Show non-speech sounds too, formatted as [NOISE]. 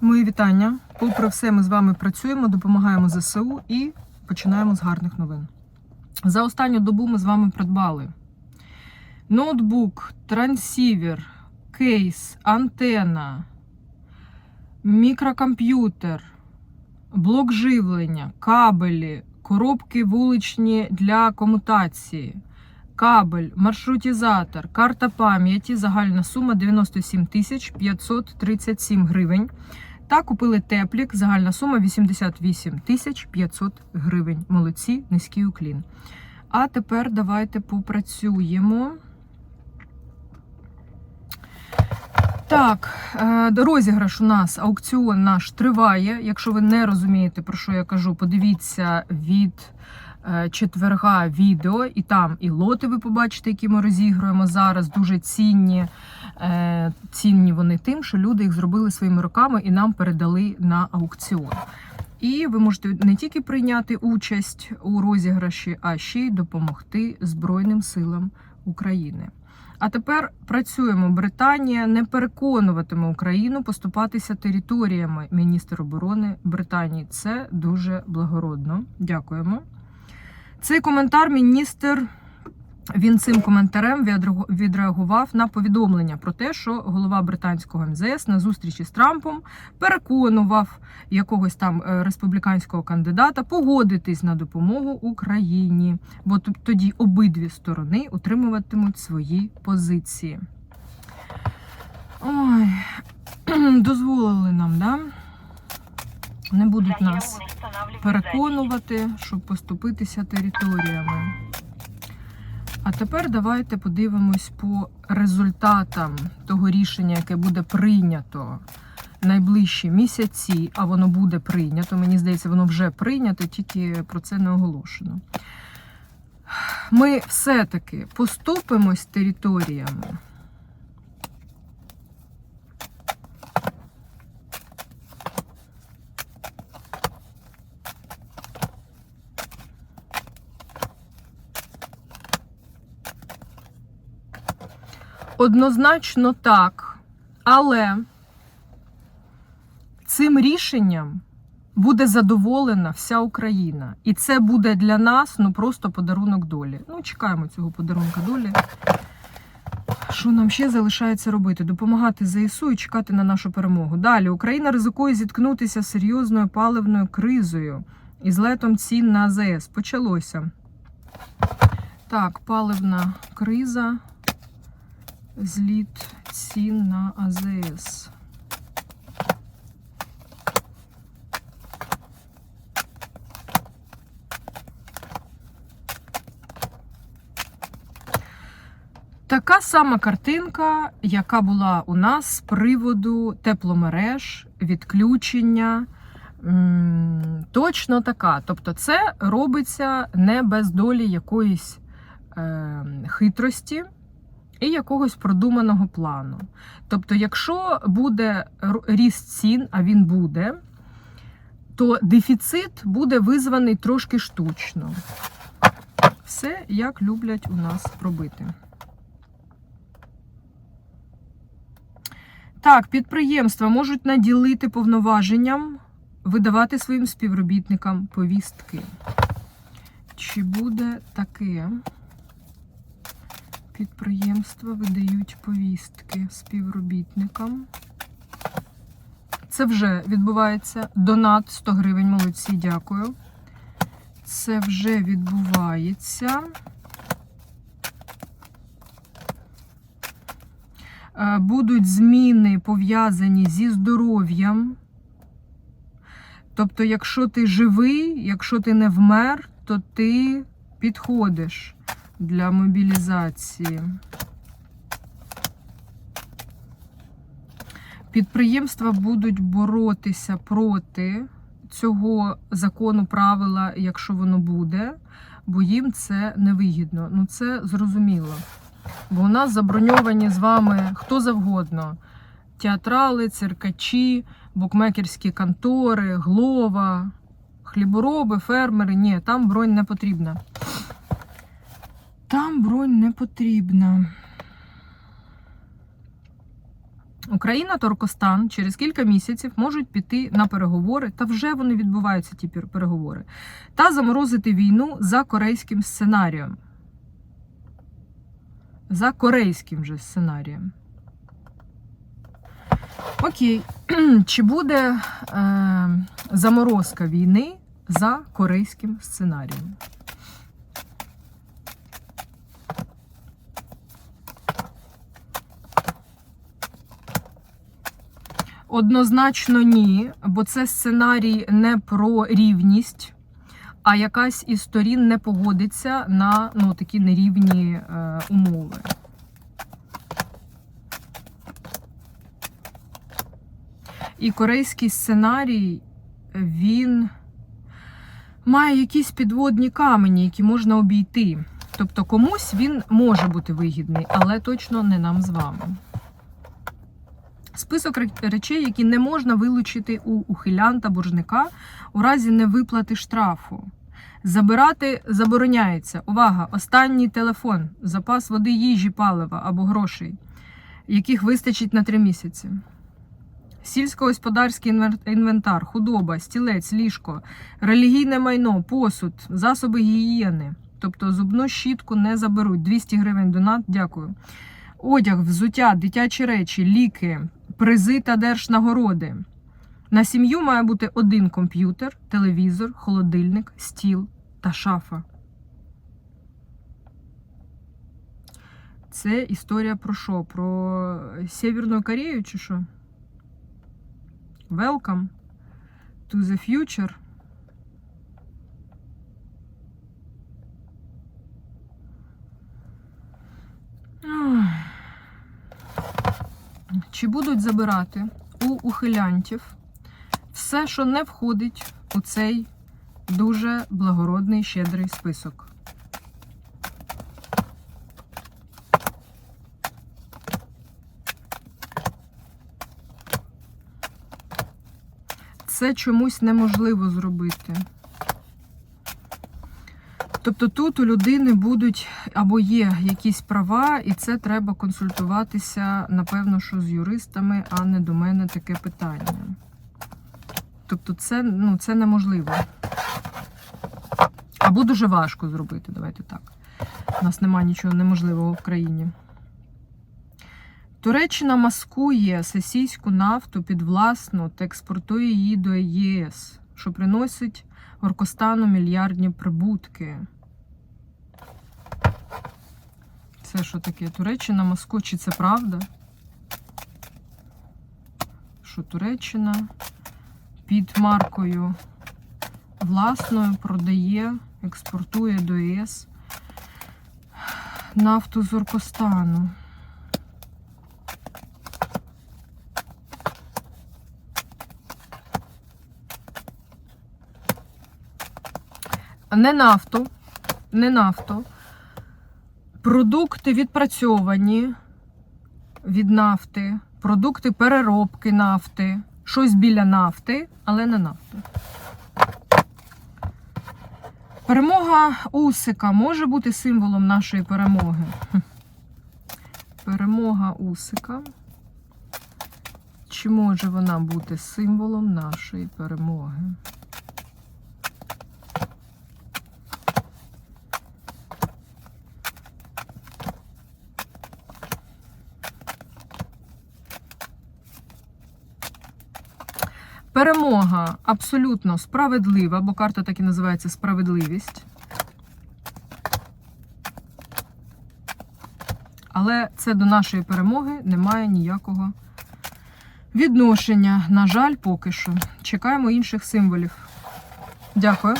Мої вітання. Попри все, ми з вами працюємо, допомагаємо ЗСУ і починаємо з гарних новин. За останню добу ми з вами придбали ноутбук, трансівер, кейс, антена, мікрокомп'ютер, блок живлення, кабелі, коробки вуличні для комутації, кабель, маршрутизатор, карта пам'яті, загальна сума 97 тисяч 537 гривень. Та купили теплік, загальна сума 88 тисяч 500 гривень. Молодці, низький уклін. А тепер давайте попрацюємо. Так, е, розіграш у нас аукціон наш триває. Якщо ви не розумієте, про що я кажу, подивіться від четверга відео, і там і лоти ви побачите, які ми розігруємо зараз. Дуже цінні. Е, Цінні вони тим, що люди їх зробили своїми руками і нам передали на аукціон. І ви можете не тільки прийняти участь у розіграші, а ще й допомогти Збройним силам України. А тепер працюємо. Британія не переконуватиме Україну поступатися територіями. Міністр оборони Британії. Це дуже благородно. Дякуємо. Цей коментар міністр. Він цим коментарем відреагував на повідомлення про те, що голова британського МЗС на зустрічі з Трампом переконував якогось там е, республіканського кандидата погодитись на допомогу Україні, бо тоді обидві сторони утримуватимуть свої позиції. Ой, [CLEARS THROAT] дозволили нам, да? Не будуть нас переконувати, щоб поступитися територіями. А тепер давайте подивимось по результатам того рішення, яке буде прийнято найближчі місяці, а воно буде прийнято. Мені здається, воно вже прийнято, тільки про це не оголошено. Ми все-таки поступимось територіями. Однозначно так. Але цим рішенням буде задоволена вся Україна. І це буде для нас ну просто подарунок долі. Ну, чекаємо цього подарунка долі. Що нам ще залишається робити? Допомагати ЗСУ і чекати на нашу перемогу. Далі Україна ризикує зіткнутися з серйозною паливною кризою і злетом цін на АЗС. Почалося. Так, паливна криза зліт цін на АЗС. Така сама картинка, яка була у нас з приводу тепломереж, відключення. Точно така. Тобто, це робиться не без долі якоїсь е, хитрості і якогось продуманого плану. Тобто, якщо буде ріст цін, а він буде, то дефіцит буде визваний трошки штучно. Все як люблять у нас робити. Так, підприємства можуть наділити повноваженням видавати своїм співробітникам повістки. Чи буде таке? Підприємства видають повістки співробітникам. Це вже відбувається. Донат 100 гривень. Молодці, дякую. Це вже відбувається. Е, Будуть зміни пов'язані зі здоров'ям. Тобто, якщо ти живий, якщо ти не вмер, то ти підходиш для мобілізації. Підприємства будуть боротися проти цього закону правила, якщо воно буде, бо їм це невигідно. Ну це зрозуміло. Бо у нас заброньовані з вами хто завгодно: театрали, циркачі, букмекерські контори, глова, хлібороби, фермери. Ні, там бронь не потрібна. Там бронь не потрібна. Україна та Туркостан через кілька місяців можуть піти на переговори, та вже вони відбуваються ті переговори, та заморозити війну за корейським сценарієм. За корейським же сценарієм. Окей. [CLEARS THROAT] Чи буде е, заморозка війни за корейським сценарієм? Однозначно ні, бо це сценарій не про рівність, а якась із сторін не погодиться на ну, такі нерівні е, умови. І корейський сценарій, він має якісь підводні камені, які можна обійти. Тобто комусь він може бути вигідний, але точно не нам з вами. Список речей, які не можна вилучити у ухилянта боржника у разі невиплати штрафу. Забирати забороняється. Увага! Останній телефон, запас води, їжі, палива або грошей, яких вистачить на три місяці. Сільськогосподарський інвентар, худоба, стілець, ліжко, релігійне майно, посуд, засоби гігієни. Тобто зубну щітку не заберуть. 200 гривень донат, дякую. Одяг, взуття, дитячі речі, ліки, призи та держнагороди. На сім'ю має бути один комп'ютер, телевізор, холодильник, стіл та шафа. Це історія про що? Про Сєвєрну Корею чи що? Welcome to the future. Чи будуть забирати у ухилянтів все, що не входить у цей дуже благородний щедрий список? Це чомусь неможливо зробити. Тобто тут у людини будуть або є якісь права, і це треба консультуватися, напевно, що з юристами, а не до мене таке питання. Тобто, це, ну, це неможливо. Або дуже важко зробити, давайте так. У нас немає нічого неможливого в країні. Туреччина маскує сесійську нафту під власну та експортує її до ЄС, що приносить Оркостану мільярдні прибутки. Це що таке? Туреччина маскує? Чи це правда? Що Туреччина під маркою власною продає, експортує до ЄС нафту з Оркостану. Не нафту, не нафту. Продукти відпрацьовані від нафти, продукти переробки нафти, щось біля нафти, але не нафту. Перемога Усика може бути символом нашої перемоги. Перемога Усика. Чи може вона бути символом нашої перемоги? Перемога абсолютно справедлива, бо карта так і називається справедливість. Але це до нашої перемоги не має ніякого відношення. На жаль, поки що. Чекаємо інших символів. Дякую.